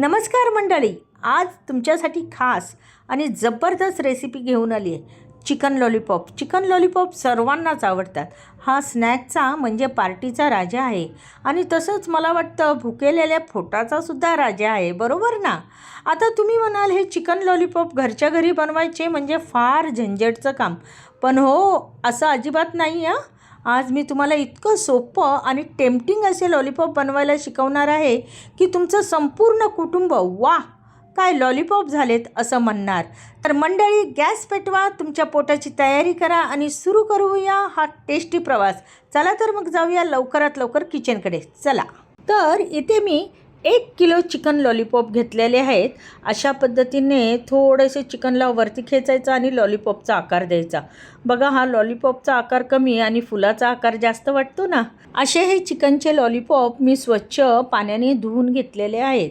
नमस्कार मंडळी आज तुमच्यासाठी खास आणि जबरदस्त रेसिपी घेऊन आली आहे चिकन लॉलीपॉप चिकन लॉलीपॉप सर्वांनाच आवडतात. हा स्नॅकचा म्हणजे पार्टीचा राजा आहे आणि तसंच मला वाटतं भुकेलेल्या फोटाचा सुद्धा राजा आहे बरोबर ना? आता तुम्ही म्हणाल हे चिकन लॉलीपॉप घरच्या घरी बनवायचे म्हणजे फार झंझटचं काम. पण हो असं अजिबात नाही आहे आज मी तुम्हाला इतकं सोपं आणि टेम्पटिंग असे लॉलीपॉप बनवायला शिकवणार आहे की तुमचं संपूर्ण कुटुंब वा काय लॉलीपॉप झालेत असं म्हणणार. तर मंडळी गॅस पेटवा तुमच्या पोटाची तयारी करा आणि सुरू करूया हा टेस्टी प्रवास. चला तर मग जाऊया लवकरात लवकर किचनकडे चला. तर इथे मी एक किलो चिकन लॉलीपॉप घेतलेले आहेत. अशा पद्धतीने थोडेसे चिकनला वरती खेचायचं आणि लॉलीपॉपचा आकार द्यायचा. बघा हा लॉलीपॉपचा आकार कमी आणि फुलाचा आकार जास्त वाटतो ना? असे हे चिकनचे लॉलीपॉप मी स्वच्छ पाण्याने धुवून घेतलेले आहेत.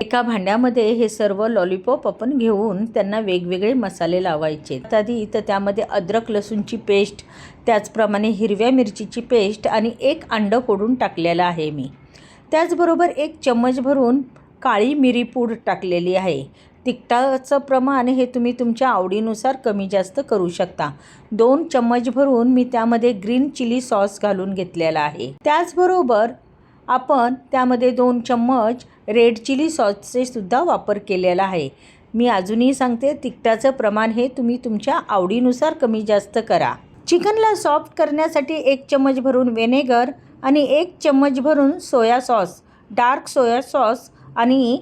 एका भांड्यामध्ये हे सर्व लॉलीपॉप आपण घेऊन त्यांना वेगवेगळे मसाले लावायचे. आधी इथं त्यामध्ये अद्रक लसूणची पेस्ट त्याचप्रमाणे हिरव्या मिरचीची पेस्ट आणि एक अंडं फोडून टाकलेलं आहे मी. त्याचबरोबर एक चम्मच भरून काळी मिरी पूड टाकलेली आहे. तिखटाचं प्रमाण हे तुम्ही तुमच्या आवडीनुसार कमी जास्त करू शकता. दोन चम्मच भरून मी त्यामध्ये ग्रीन चिली सॉस घालून घेतलेला आहे. त्याचबरोबर आपण त्यामध्ये दोन चम्मच रेड चिली सॉसचे सुद्धा वापर केलेला आहे. मी अजूनही सांगते तिखटाचं प्रमाण हे तुम्ही तुमच्या आवडीनुसार कमी जास्त करा. चिकनला सॉफ्ट करण्यासाठी एक चम्मच भरून व्हिनेगर आणि एक चम्मच भरून soya sauce dark soya sauce आणि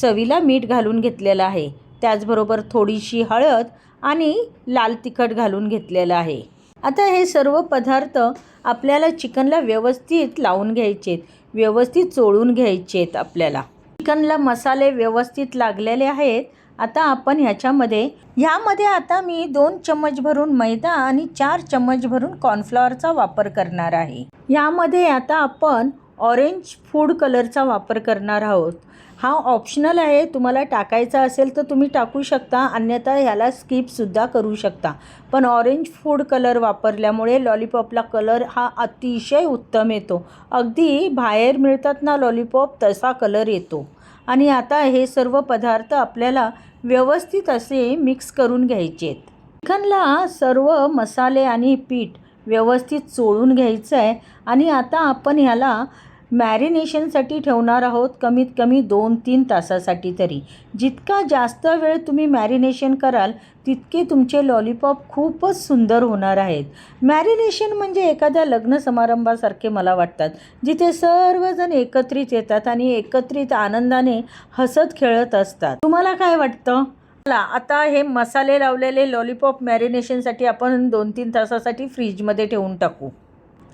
चवीला मीठ घालून घेतलेलं आहे. त्याचबरोबर थोडीशी हळद आणि लाल तिखट घालून घेतलेलं आहे. आता हे सर्व पदार्थ आपल्याला चिकनला व्यवस्थित लावून घ्यायचे आहेत व्यवस्थित चोळून घ्यायचे आहेत आपल्याला. चिकनला मसाले व्यवस्थित लागलेले आहेत. आता आपण ह्याच्यामध्ये ह्यामध्ये आता मी दोन चम्मच भरून मैदा आणि चार चम्मच भरून कॉर्नफ्लॉवरचा वापर करणार आहे. ह्यामध्ये आता आपण ऑरेंज फूड कलरचा वापर करणार आहोत. हा ऑप्शनल आहे तुम्हाला टाकायचा असेल तर तुम्ही टाकू शकता अन्यथा ह्याला स्किपसुद्धा करू शकता. पण ऑरेंज फूड कलर वापरल्यामुळे लॉलीपॉपला कलर हा अतिशय उत्तम येतो. अगदी बाहेर मिळतात ना लॉलीपॉप तसा कलर येतो. आणि आता हे सर्व पदार्थ आपल्याला व्यवस्थित असे मिक्स करून घ्यायचे आहेत चिकनला सर्व मसाले आणि पीठ व्यवस्थित चोळून घ्यायचं आहे आणि आता आपण ह्याला मॅरिनेशनसाठी ठेवणार आहोत कमीत कमी दोन तीन तासासाठी तरी. जितका जास्त वेळ तुम्ही मॅरिनेशन कराल तितके तुमचे लॉलीपॉप खूपच सुंदर होणार आहेत. मॅरिनेशन म्हणजे एखाद्या लग्न समारंभासारखे मला वाटतात जिथे सर्वजण एकत्रित येतात आणि एकत्रित आनंदाने हसत खेळत असतात. तुम्हाला काय वाटतं? चला आता हे मसाले लावलेले लॉलीपॉप मॅरिनेशनसाठी आपण दोन तीन तासासाठी फ्रीजमध्ये ठेवून टाकू.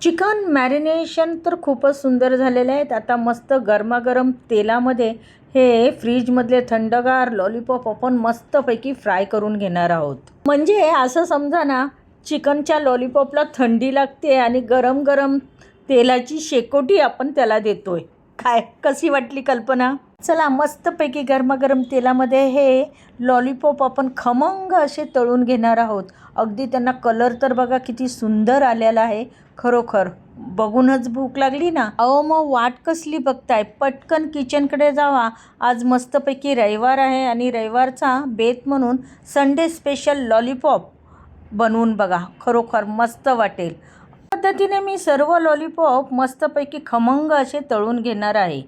चिकन मॅरिनेशन तर खूपच सुंदर झालेले आहेत. आता मस्त गरमागरम तेलामध्ये हे फ्रीजमधले थंडगार लॉलीपॉप आपण मस्तपैकी फ्राय करून घेणार आहोत. म्हणजे असं समजा ना चिकनच्या लॉलीपॉपला थंडी लागते आणि गरम गरम तेलाची शेकोटी आपण त्याला देतोय. काय कशी वाटली कल्पना? चला मस्तपैकी गरमागरम तेलामध्ये हे लॉलीपॉप आपण खमंग असे तळून घेणार आहोत. अगदी त्यांना कलर तर बघा किती सुंदर आलेला आहे. खरोखर बघूनच भूक लागली ना? अहो मग वाट कसली बघताय? पटकन किचनकडे जावा. आज मस्तपैकी रविवार आहे आणि रविवारचा बेत म्हणून संडे स्पेशल लॉलीपॉप बनवून बघा. खरोखर मस्त वाटेल. पद्धतीने मी सर्व लॉलीपॉप मस्तपैकी खमंग असे तळून घेणार आहे.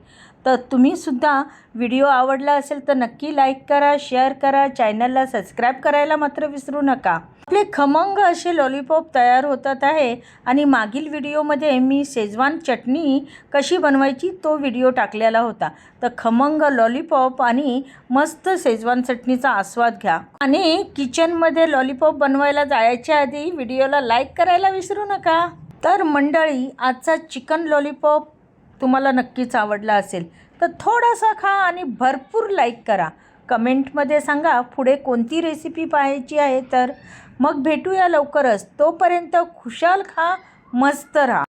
तर तुम्हीसुद्धा व्हिडिओ आवडला असेल तर नक्की लाईक करा शेअर करा चॅनलला सबस्क्राईब करायला मात्र विसरू नका. आपले खमंग असे लॉलीपॉप तयार होतात आहे आणि मागील व्हिडिओमध्ये मी शेजवान चटणी कशी बनवायची तो व्हिडिओ टाकलेला होता. तर खमंग लॉलीपॉप आणि मस्त शेजवान चटणीचा आस्वाद घ्या. आणि किचनमध्ये लॉलीपॉप बनवायला जायच्या आधी व्हिडिओला लाईक करायला विसरू नका. तर मंडळी आजचा चिकन लॉलीपॉप तुम्हाला नक्कीच आवडला असेल तर थोडासा खा आणि भरपूर लाईक करा. कमेंटमध्ये सांगा पुढे कोणती रेसिपी पाहायची आहे? तर मग भेटूया लवकरच. तोपर्यंत खुशाल खा मस्त राहा.